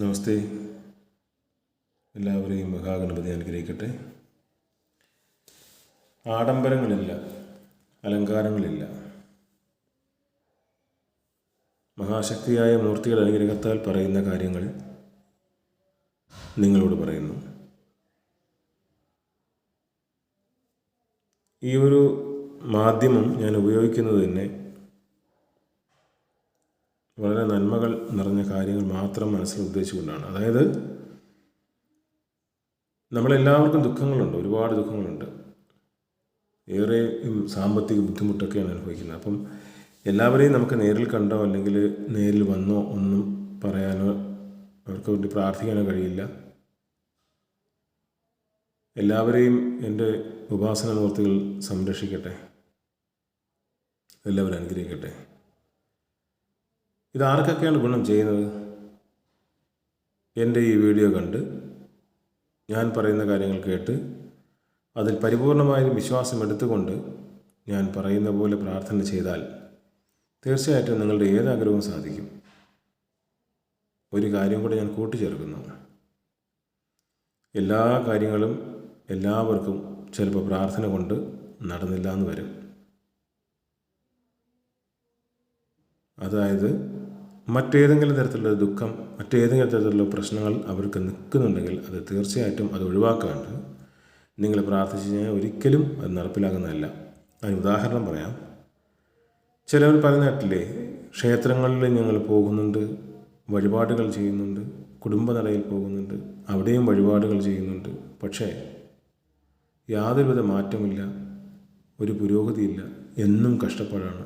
നമസ്തേ. എല്ലാവരെയും മഹാഗണപതി അനുഗ്രഹിക്കട്ടെ. ആഡംബരങ്ങളില്ല അലങ്കാരങ്ങളില്ല. മഹാശക്തിയായ മൂർത്തിയുടെ അനുഗ്രഹത്താൽ പറയുന്ന കാര്യങ്ങൾ നിങ്ങളോട് പറയുന്നു. ഈ ഒരു മാധ്യമം ഞാൻ ഉപയോഗിക്കുന്നത് തന്നെ വളരെ നന്മകൾ നിറഞ്ഞ കാര്യങ്ങൾ മാത്രം മനസ്സിൽ ഉദ്ദേശിച്ചുകൊണ്ടാണ്. അതായത് നമ്മളെല്ലാവർക്കും ദുഃഖങ്ങളുണ്ട് ഒരുപാട് ദുഃഖങ്ങളുണ്ട്. ഏറെ സാമ്പത്തിക ബുദ്ധിമുട്ടൊക്കെയാണ് അനുഭവിക്കുന്നത്. അപ്പം എല്ലാവരെയും നമുക്ക് നേരിൽ കണ്ടോ അല്ലെങ്കിൽ നേരിൽ വന്നോ ഒന്നും പറയാനോ അവർക്ക് വേണ്ടി പ്രാർത്ഥിക്കാനോ കഴിയില്ല. എല്ലാവരെയും എന്റെ ഉപാസനമൂർത്തികൾ സംരക്ഷിക്കട്ടെ. എല്ലാവരും അനുഗ്രഹിക്കട്ടെ. ഇത് ആർക്കൊക്കെയാണ് ഗുണം ചെയ്യുന്നത്? എന്റെ ഈ വീഡിയോ കണ്ട് ഞാൻ പറയുന്ന കാര്യങ്ങൾ കേട്ട് അതിൽ പരിപൂർണമായും വിശ്വാസം എടുത്തുകൊണ്ട് ഞാൻ പറയുന്ന പോലെ പ്രാർത്ഥന ചെയ്താൽ തീർച്ചയായിട്ടും നിങ്ങളുടെ ഏതാഗ്രഹവും സാധിക്കും. ഒരു കാര്യം കൂടെ ഞാൻ കൂട്ടിച്ചേർക്കുന്നു. എല്ലാ കാര്യങ്ങളും എല്ലാവർക്കും ചിലപ്പോൾ പ്രാർത്ഥന കൊണ്ട് നടന്നില്ല എന്ന് വരും. അതായത് മറ്റേതെങ്കിലും തരത്തിലുള്ള ദുഃഖം മറ്റേതെങ്കിലും തരത്തിലുള്ള പ്രശ്നങ്ങൾ അവർക്ക് നിൽക്കുന്നുണ്ടെങ്കിൽ അത് തീർച്ചയായിട്ടും അത് ഒഴിവാക്കാണ്ട് നിങ്ങൾ പ്രാർത്ഥിച്ചു കഴിഞ്ഞാൽ ഒരിക്കലും അത് നടപ്പിലാകുന്നതല്ല അതിന് ഉദാഹരണം പറയാം. ചിലവർ പറയുന്നിട്ടില്ലേ ക്ഷേത്രങ്ങളിൽ ഞങ്ങൾ പോകുന്നുണ്ട് വഴിപാടുകൾ ചെയ്യുന്നുണ്ട് കുടുംബനടയിൽ പോകുന്നുണ്ട് അവിടെയും വഴിപാടുകൾ ചെയ്യുന്നുണ്ട്. പക്ഷേ യാതൊരുവിധ മാറ്റമില്ല ഒരു പുരോഗതിയില്ല എന്നും കഷ്ടപ്പാടാണ്.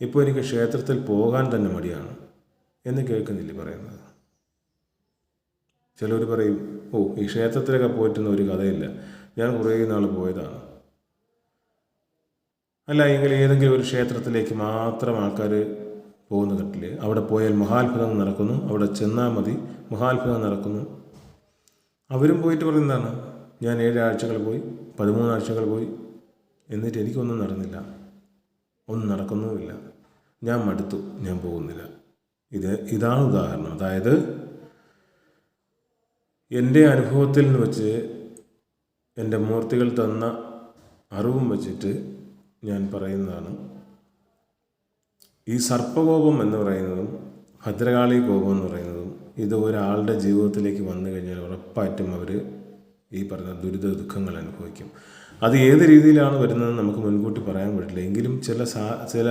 ഇപ്പോൾ എനിക്ക് ക്ഷേത്രത്തിൽ പോകാൻ തന്നെ മടിയാണ് എന്ന് കേൾക്കുന്നില്ല പറയുന്നത്? ചിലർ പറയും ഓ ഈ ക്ഷേത്രത്തിലൊക്കെ പോയിട്ടുന്ന ഒരു കഥയില്ല. ഞാൻ കുറേ നാൾ പോയതാണ്. അല്ല എങ്കിൽ ഏതെങ്കിലും ഒരു ക്ഷേത്രത്തിലേക്ക് മാത്രം ആൾക്കാർ പോകുന്ന കണ്ടില്ലേ അവിടെ പോയാൽ മഹാത്ഭുതം നടക്കുന്നു അവിടെ ചെന്നാൽ മതി മഹാത്ഭുതം നടക്കുന്നു. അവരും പോയിട്ട് പറയുന്നതാണ് ഞാൻ ഏഴാഴ്ചകൾ പോയി പതിമൂന്നാഴ്ചകൾ പോയി എന്നിട്ട് എനിക്കൊന്നും നടന്നില്ല. ഒന്നും നടക്കുന്നുമില്ല. ഞാൻ മടുത്തു. ഞാൻ പോകുന്നില്ല. ഇത് ഇതാണ് ഉദാഹരണം. അതായത് എന്റെ അനുഭവത്തിൽ നിന്ന് വെച്ച് എന്റെ മൂർത്തികൾ തന്ന അറിവും വച്ചിട്ട് ഞാൻ പറയുന്നതാണ് ഈ സർപ്പകോപം എന്ന് പറയുന്നതും ഭദ്രകാളി കോപം എന്ന് പറയുന്നതും ഇത് ഒരാളുടെ ജീവിതത്തിലേക്ക് വന്നു കഴിഞ്ഞാൽ ഉറപ്പായിട്ടും അവർ ഈ പറഞ്ഞ ദുരിത ദുഃഖങ്ങൾ അനുഭവിക്കും. അത് ഏത് രീതിയിലാണ് വരുന്നതെന്ന് നമുക്ക് മുൻകൂട്ടി പറയാൻ പറ്റില്ല. എങ്കിലും ചില സാ ചില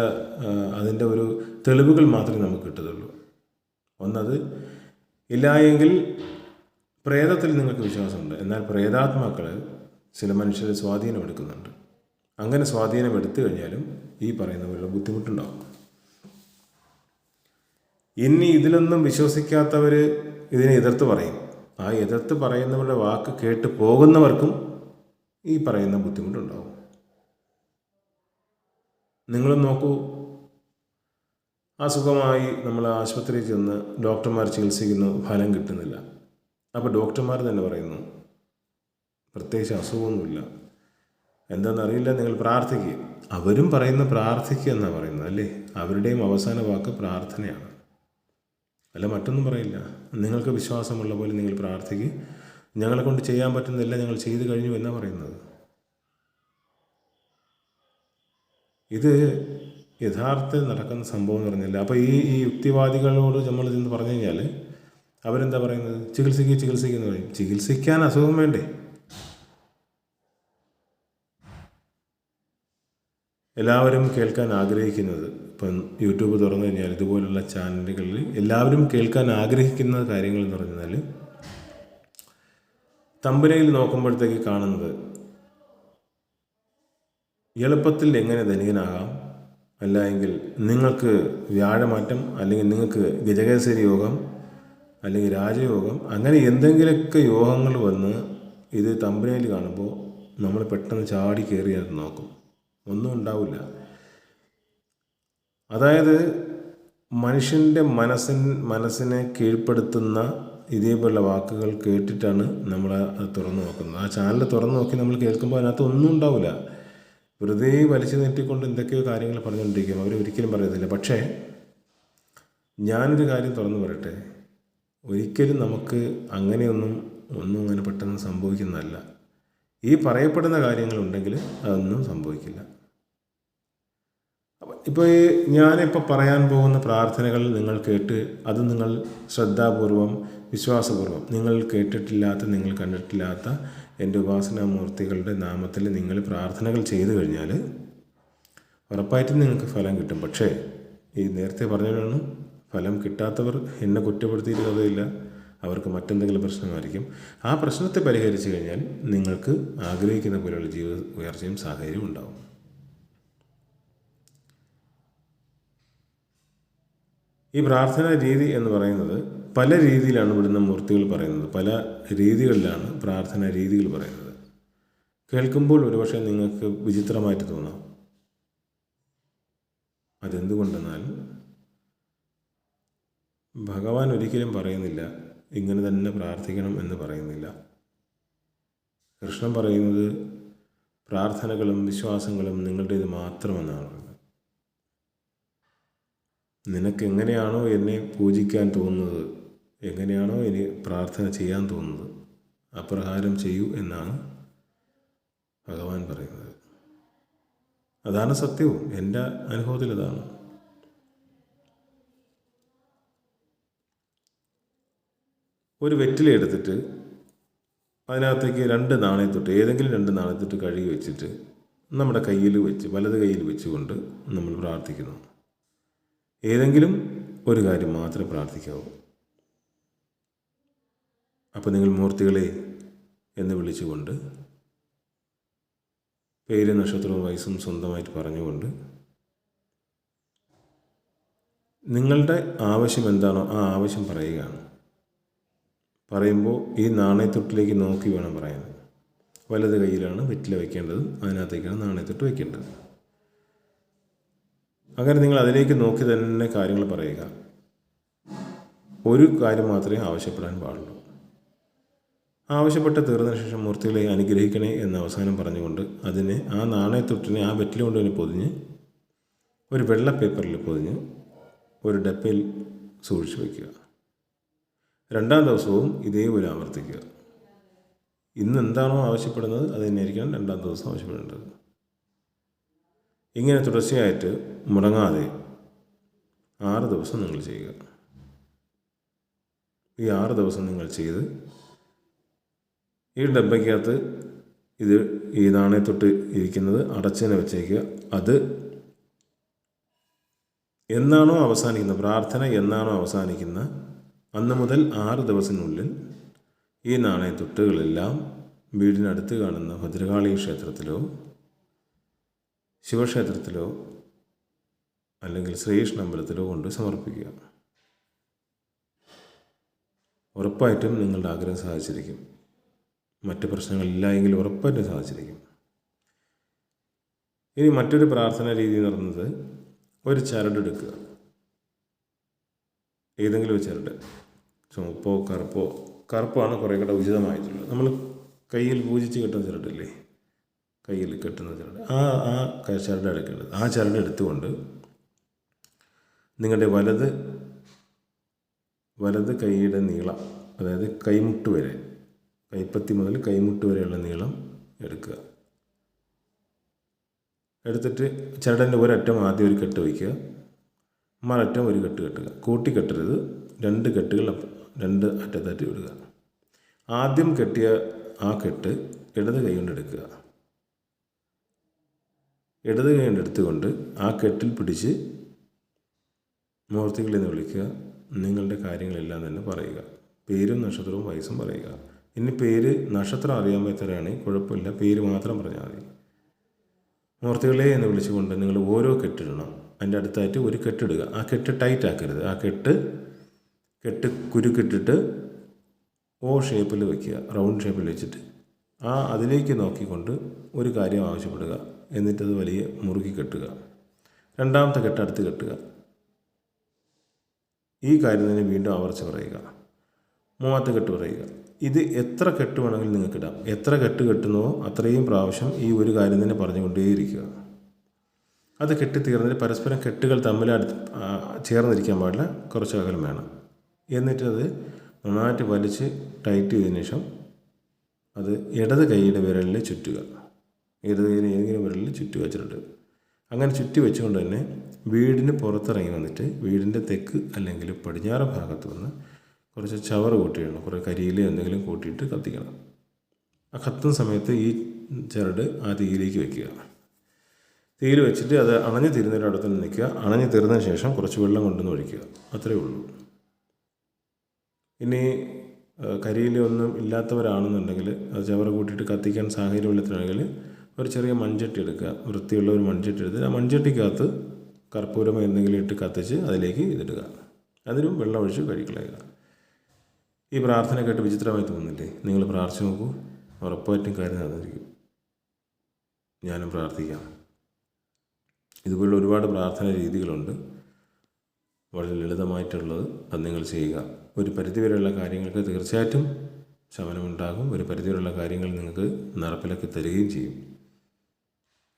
അതിന്റെ ഒരു തെളിവുകൾ മാത്രമേ നമുക്ക് കിട്ടത്തുള്ളൂ. ഒന്നത് ഇല്ലായെങ്കിൽ പ്രേതത്തിൽ നിങ്ങൾക്ക് വിശ്വാസമുണ്ട്. എന്നാൽ പ്രേതാത്മാക്കൾ ചില മനുഷ്യരെ സ്വാധീനം എടുക്കുന്നുണ്ട്. അങ്ങനെ സ്വാധീനം എടുത്തു കഴിഞ്ഞാലും ഈ പറയുന്ന പോലുള്ള ബുദ്ധിമുട്ടുണ്ടാകും ഇനി ഇതിലൊന്നും വിശ്വസിക്കാത്തവർ ഇതിനെ എതിർത്ത് പറയും. ആ എതിർത്ത് പറയുന്നവരുടെ വാക്ക് കേട്ട് പോകുന്നവർക്കും ഈ പറയുന്ന ബുദ്ധിമുട്ടുണ്ടാവും. നിങ്ങൾ നോക്കൂ. അസുഖമായി നമ്മൾ ആശുപത്രിയിൽ ചെന്ന് ഡോക്ടർമാർ ചികിത്സിക്കുന്നു ഫലം കിട്ടുന്നില്ല. അപ്പോൾ ഡോക്ടർമാർ തന്നെ പറയുന്നു പ്രത്യേകിച്ച് അസുഖമൊന്നുമില്ല. എന്താണെന്നറിയില്ല നിങ്ങൾ പ്രാർത്ഥിക്കുക അവരും പറയുന്ന പ്രാർത്ഥിക്കുക എന്നാണ് പറയുന്നത് അല്ലേ? അവരുടെയും അവസാന വാക്ക് പ്രാർത്ഥനയാണ്. അല്ല മറ്റൊന്നും പറയില്ല. നിങ്ങൾക്ക് വിശ്വാസമുള്ള പോലെ നിങ്ങൾ പ്രാർത്ഥിക്കുക ഞങ്ങളെ കൊണ്ട് ചെയ്യാൻ പറ്റുന്നില്ല ഞങ്ങൾ ചെയ്തു കഴിഞ്ഞു എന്നാണ് പറയുന്നത്? ഇത് യഥാർത്ഥത്തിൽ നടക്കുന്ന സംഭവം എന്ന് പറഞ്ഞില്ല അപ്പോൾ ഈ ഈ യുക്തിവാദികളോട് നമ്മൾ ചെന്ന് പറഞ്ഞു കഴിഞ്ഞാൽ അവരെന്താ പറയുന്നത്? ചികിത്സിക്കുക ചികിത്സിക്കുക എന്ന് പറയും. ചികിത്സിക്കാൻ അസുഖം വേണ്ടേ? എല്ലാവരും കേൾക്കാൻ ആഗ്രഹിക്കുന്നത് ഇപ്പം യൂട്യൂബ് തുറന്നു കഴിഞ്ഞാൽ ഇതുപോലുള്ള ചാനലുകളിൽ എല്ലാവരും കേൾക്കാൻ ആഗ്രഹിക്കുന്ന കാര്യങ്ങൾ എന്ന് പറഞ്ഞാൽ തമ്പനയിൽ നോക്കുമ്പോഴത്തേക്ക് കാണുന്നത് എളുപ്പത്തിൽ എങ്ങനെ ധനികനാകാം? അല്ല എങ്കിൽ നിങ്ങൾക്ക് വ്യാഴമാറ്റം അല്ലെങ്കിൽ നിങ്ങൾക്ക് ഗജകേസരി യോഗം അല്ലെങ്കിൽ രാജയോഗം അങ്ങനെ എന്തെങ്കിലുമൊക്കെ യോഗങ്ങൾ വന്ന് ഇത് തമ്പനയിൽ കാണുമ്പോൾ നമ്മൾ പെട്ടെന്ന് ചാടി കയറി അത് നോക്കും. ഒന്നും ഉണ്ടാവില്ല. അതായത് മനുഷ്യന്റെ മനസ്സിൻ മനസ്സിനെ കീഴ്പ്പെടുത്തുന്ന ഇതേപോലുള്ള വാക്കുകൾ കേട്ടിട്ടാണ് നമ്മൾ തുറന്നു നോക്കുന്നത്. ആ ചാനൽ തുറന്നു നോക്കി നമ്മൾ കേൾക്കുമ്പോൾ അതിനകത്ത് ഒന്നും ഉണ്ടാവില്ല. വെറുതെ വലിച്ചു നീട്ടിക്കൊണ്ട് എന്തൊക്കെയോ കാര്യങ്ങൾ പറഞ്ഞുകൊണ്ടിരിക്കും. അവർ ഒരിക്കലും പറയത്തില്ല. പക്ഷേ ഞാനൊരു കാര്യം തുറന്നു പറയട്ടെ. ഒരിക്കലും നമുക്ക് അങ്ങനെയൊന്നും ഒന്നും അങ്ങനെ പെട്ടെന്ന് സംഭവിക്കുന്നതല്ല. ഈ പറയപ്പെടുന്ന കാര്യങ്ങളുണ്ടെങ്കിൽ അതൊന്നും സംഭവിക്കില്ല. ഇപ്പോൾ ഞാനിപ്പോൾ പറയാൻ പോകുന്ന പ്രാർത്ഥനകൾ നിങ്ങൾ കേട്ട് അത് നിങ്ങൾ ശ്രദ്ധാപൂർവം വിശ്വാസപൂർവം നിങ്ങൾ കേട്ടിട്ടില്ലാത്ത നിങ്ങൾ കണ്ടിട്ടില്ലാത്ത എന്റെ ഉപാസനാമൂർത്തികളുടെ നാമത്തിൽ നിങ്ങൾ പ്രാർത്ഥനകൾ ചെയ്തു കഴിഞ്ഞാൽ ഉറപ്പായിട്ടും നിങ്ങൾക്ക് ഫലം കിട്ടും. പക്ഷേ ഈ നേരത്തെ പറഞ്ഞതാണ് ഫലം കിട്ടാത്തവർ എന്നെ കുറ്റപ്പെടുത്തിയിരുന്നതില്ല അവർക്ക് മറ്റെന്തെങ്കിലും പ്രശ്നമായിരിക്കും. ആ പ്രശ്നത്തെ പരിഹരിച്ചു കഴിഞ്ഞാൽ നിങ്ങൾക്ക് ആഗ്രഹിക്കുന്ന പോലെയുള്ള ജീവിത ഉയർച്ചയും സാഹചര്യവും ഉണ്ടാവും. ഈ പ്രാർത്ഥനാ രീതി എന്ന് പറയുന്നത് പല രീതിയിലാണ് ഇവിടുന്ന് മൂർത്തികൾ പറയുന്നത്. പല രീതികളിലാണ് പ്രാർത്ഥനാ രീതികൾ പറയുന്നത്. കേൾക്കുമ്പോൾ ഒരുപക്ഷെ നിങ്ങൾക്ക് വിചിത്രമായിട്ട് തോന്നാം. അതെന്തുകൊണ്ടെന്നാൽ ഭഗവാൻ ഒരിക്കലും പറയുന്നില്ല ഇങ്ങനെ തന്നെ പ്രാർത്ഥിക്കണം എന്ന് പറയുന്നില്ല. കൃഷ്ണൻ പറയുന്നത് പ്രാർത്ഥനകളും വിശ്വാസങ്ങളും നിങ്ങളുടേത് മാത്രമെന്നാണ്. നിനക്ക് എങ്ങനെയാണോ എന്നെ പൂജിക്കാൻ തോന്നുന്നത്? എങ്ങനെയാണോ ഇനി പ്രാർത്ഥന ചെയ്യാൻ തോന്നുന്നത്? അപ്രകാരം ചെയ്യൂ എന്നാണ് ഭഗവാൻ പറയുന്നത്. അതാണ് സത്യവും. എന്റെ അനുഭവത്തിൽ അതാണ്. ഒരു വെറ്റില എടുത്തിട്ട് അതിനകത്തേക്ക് രണ്ട് നാണയത്തൊട്ട് ഏതെങ്കിലും രണ്ട് നാണയത്തൊട്ട് കഴുകി വെച്ചിട്ട് നമ്മുടെ കയ്യിൽ വെച്ച് വലത് കയ്യിൽ വെച്ചുകൊണ്ട് നമ്മൾ പ്രാർത്ഥിക്കുന്നു. ഏതെങ്കിലും ഒരു കാര്യം മാത്രം പ്രാർത്ഥിക്കാവൂ. അപ്പോൾ നിങ്ങൾ മൂർത്തികളെ എന്ന് വിളിച്ചുകൊണ്ട് പേര് നക്ഷത്രവും വയസ്സും സ്വന്തമായിട്ട് പറഞ്ഞുകൊണ്ട് നിങ്ങളുടെ ആവശ്യം എന്താണോ ആ ആവശ്യം പറയുകയാണ്. പറയുമ്പോൾ ഈ നാണയത്തൊട്ടിലേക്ക് നോക്കി വേണം പറയാൻ. വലത് കയ്യിലാണ് വെറ്റില വയ്ക്കേണ്ടത് അതിനകത്തേക്കാണ് നാണയത്തൊട്ട് വയ്ക്കേണ്ടത് അങ്ങനെ നിങ്ങൾ അതിലേക്ക് നോക്കി തന്നെ കാര്യങ്ങൾ പറയുക. ഒരു കാര്യം മാത്രമേ ആവശ്യപ്പെടാൻ പാടുള്ളൂ. ആവശ്യപ്പെട്ട് തീർന്നതിന് ശേഷം മൂർത്തികളെ അനുഗ്രഹിക്കണേ എന്ന് അവസാനം പറഞ്ഞുകൊണ്ട് അതിനെ ആ നാണയത്തൊട്ടിനെ ആ കൊണ്ട് തന്നെ പൊതിഞ്ഞ് ഒരു വെള്ള പേപ്പറിൽ പൊതിഞ്ഞ് ഒരു ഡപ്പയിൽ സൂക്ഷിച്ചു വയ്ക്കുക രണ്ടാം ദിവസവും ഇതേപോലെ ആവർത്തിക്കുക. ഇന്ന് എന്താണോ ആവശ്യപ്പെടുന്നത് അത് തന്നെയായിരിക്കണം രണ്ടാം ദിവസം ആവശ്യപ്പെടേണ്ടത്. ഇങ്ങനെ തുടർച്ചയായിട്ട് മുടങ്ങാതെ ആറ് ദിവസം നിങ്ങൾ ചെയ്യുക. ഈ ആറ് ദിവസം നിങ്ങൾ ചെയ്ത് ഈ ഡബയ്ക്കകത്ത് ഇത് ഈ നാണയത്തൊട്ട് ഇരിക്കുന്നത് അടച്ചതിനെ വെച്ചേക്കുക. അത് എന്നാണോ അവസാനിക്കുന്ന പ്രാർത്ഥന എന്നാണോ അവസാനിക്കുന്ന അന്ന് മുതൽ ആറ് ദിവസത്തിനുള്ളിൽ ഈ നാണയത്തൊട്ടുകളെല്ലാം വീടിനടുത്ത് കാണുന്ന ഭദ്രകാളി ക്ഷേത്രത്തിലോ ശിവക്ഷേത്രത്തിലോ അല്ലെങ്കിൽ ശ്രീകൃഷ്ണ അമ്പലത്തിലോ കൊണ്ട് സമർപ്പിക്കുക. ഉറപ്പായിട്ടും നിങ്ങളുടെ ആഗ്രഹം സാധിച്ചിരിക്കും മറ്റ് പ്രശ്നങ്ങളില്ല എങ്കിൽ ഉറപ്പായിട്ടും സാധിച്ചിരിക്കും ഇനി മറ്റൊരു പ്രാർത്ഥനാ രീതി എന്ന് പറയുന്നത് ഒരു ചരടെടുക്കുക ഏതെങ്കിലും ഒരു ചരട്. ചുമപ്പോ കറുപ്പോ കറുപ്പാണ് കുറേ കൂടെ ഉചിതമായിട്ടുള്ളത്. നമ്മൾ കയ്യിൽ പൂജിച്ച് കിട്ടുന്ന ചരടില്ലേ? കയ്യിൽ കെട്ടുന്ന ചരട് ആ ആ ചരട് എടുക്കേണ്ടത് ആ ചരട് എടുത്തുകൊണ്ട് നിങ്ങളുടെ വലത് വലത് കൈയുടെ നീളം അതായത് കൈമുട്ട് വരെ കൈപ്പത്തി മുതൽ കൈമുട്ട് വരെയുള്ള നീളം എടുക്കുക. എടുത്തിട്ട് ചരടന്റെ ഒരറ്റം ആദ്യം ഒരു കെട്ട് വയ്ക്കുക. മററ്റം ഒരു കെട്ട് കെട്ടുക. കൂട്ടി കെട്ടരുത്. രണ്ട് കെട്ടുകൾ രണ്ട് അറ്റത്തായിട്ട് വിടുക ആദ്യം കെട്ടിയ ആ കെട്ട് ഇടത് കൈ കൊണ്ട് എടുക്കുക. ഇടത് കൈ കൊണ്ട് എടുത്തുകൊണ്ട് ആ കെട്ടിൽ പിടിച്ച് മൂർത്തികളിൽ നിന്ന് വിളിക്കുക. നിങ്ങളുടെ കാര്യങ്ങളെല്ലാം തന്നെ പറയുക. പേരും നക്ഷത്രവും വയസ്സും പറയുക. ഇനി പേര് നക്ഷത്രം അറിയാൻ പറ്റാണെങ്കിൽ കുഴപ്പമില്ല. പേര് മാത്രം പറഞ്ഞാൽ മതി. മൂർത്തികളെ എന്ന് വിളിച്ചുകൊണ്ട് നിങ്ങൾ ഓരോ കെട്ടിടണം അതിന്റെ അടുത്തായിട്ട് ഒരു കെട്ടിടുക ആ കെട്ട് ടൈറ്റ് ആക്കരുത്. ആ കെട്ട് കെട്ട് കുരുക്കിട്ടിട്ട് ഓ ഷേപ്പിൽ വയ്ക്കുക. റൗണ്ട് ഷേപ്പിൽ വെച്ചിട്ട് ആ അതിലേക്ക് നോക്കിക്കൊണ്ട് ഒരു കാര്യം ആവശ്യപ്പെടുക. എന്നിട്ടത് വലിയ മുറുക്കി കെട്ടുക. രണ്ടാമത്തെ കെട്ട് അടുത്ത് കെട്ടുക. ഈ കാര്യം തന്നെ വീണ്ടും ആവർത്തിച്ച് പറയുക. മൂവാത്ത കെട്ട് പറയുക. ഇത് എത്ര കെട്ട് വേണമെങ്കിലും നിങ്ങൾക്ക് ഇടാം. എത്ര കെട്ട് കെട്ടുന്നുവോ അത്രയും പ്രാവശ്യം ഈ ഒരു കാര്യം തന്നെ പറഞ്ഞുകൊണ്ടേയിരിക്കുക. അത് കെട്ടി പരസ്പരം കെട്ടുകൾ തമ്മിൽ അടുത്ത് ചേർന്നിരിക്കാൻ പാടില്ല. കുറച്ച് അകലം വേണം. എന്നിട്ടത് നന്നായിട്ട് വലിച്ച് ടൈറ്റ് ചെയ്തതിന് ശേഷം അത് ഇടത് കൈയുടെ വിരലിൽ ചുറ്റുക. കൈയിലെ ഏതെങ്കിലും വിരലിൽ ചുറ്റി വെച്ചിട്ടുണ്ട്. അങ്ങനെ ചുറ്റി വെച്ചുകൊണ്ട് തന്നെ വീടിന് പുറത്തിറങ്ങി വന്നിട്ട് വീടിന്റെ തെക്ക് അല്ലെങ്കിൽ പടിഞ്ഞാറ് ഭാഗത്ത് വന്ന് കുറച്ച് ചവർ കൂട്ടിയിടണം. കുറേ കരിയില എന്തെങ്കിലും കൂട്ടിയിട്ട് കത്തിക്കണം. ആ കത്തുന്ന സമയത്ത് ഈ ചരട് ആ തീയിലേക്ക് വെക്കുക. തീയിൽ വെച്ചിട്ട് അത് അണഞ്ഞു തീരുന്നതിന്റെ അടുത്ത് നിൽക്കുക. അണഞ്ഞു തീർന്നതിന് ശേഷം കുറച്ച് വെള്ളം കൊണ്ടുവന്ന് ഒഴിക്കുക. അത്രയേ ഉള്ളൂ. ഇനി കരിയിലൊന്നും ഇല്ലാത്തവരാണെന്നുണ്ടെങ്കിൽ അത് ചവറ് കൂട്ടിയിട്ട് കത്തിക്കാൻ സാഹചര്യമില്ലാത്തവരാണെങ്കിൽ ഒരു ചെറിയ മൺചട്ടി എടുക്കുക. വൃത്തിയുള്ള ഒരു മൺചട്ടി എടുത്ത് ആ മൺചട്ടിക്കകത്ത് കർപ്പൂരമോ എന്തെങ്കിലും ഇട്ട് കത്തിച്ച് അതിലേക്ക് ഇതിടുക. അതിലും വെള്ളം ഒഴിച്ച് കഴിക്കളയുക. ഈ പ്രാർത്ഥന കേട്ട് വിചിത്രമായി തോന്നുന്നില്ലേ നിങ്ങൾ പ്രാർത്ഥിച്ചു നോക്കൂ. ഉറപ്പായിട്ടും കാര്യം നടന്നിരിക്കും. ഞാനും പ്രാർത്ഥിക്കാം. ഇതുപോലുള്ള ഒരുപാട് പ്രാർത്ഥന രീതികളുണ്ട്. വളരെ ലളിതമായിട്ടുള്ളത് അത് നിങ്ങൾ ചെയ്യുക. ഒരു പരിധിവരെയുള്ള കാര്യങ്ങൾക്ക് തീർച്ചയായിട്ടും ശമനമുണ്ടാകും. ഒരു പരിധിവരെയുള്ള കാര്യങ്ങൾ നിങ്ങൾക്ക് നടപ്പിലാക്കി തരികയും ചെയ്യും.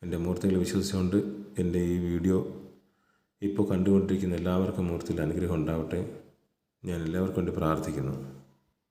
എന്റെ മൂർത്തികൾ വിശ്വസിച്ചുകൊണ്ട് എന്റെ ഈ വീഡിയോ ഇപ്പോൾ കണ്ടുകൊണ്ടിരിക്കുന്ന എല്ലാവർക്കും മൂർത്തിയിൽ അനുഗ്രഹം ഉണ്ടാവട്ടെ. ഞാൻ എല്ലാവർക്കും വേണ്ടി പ്രാർത്ഥിക്കുന്നു.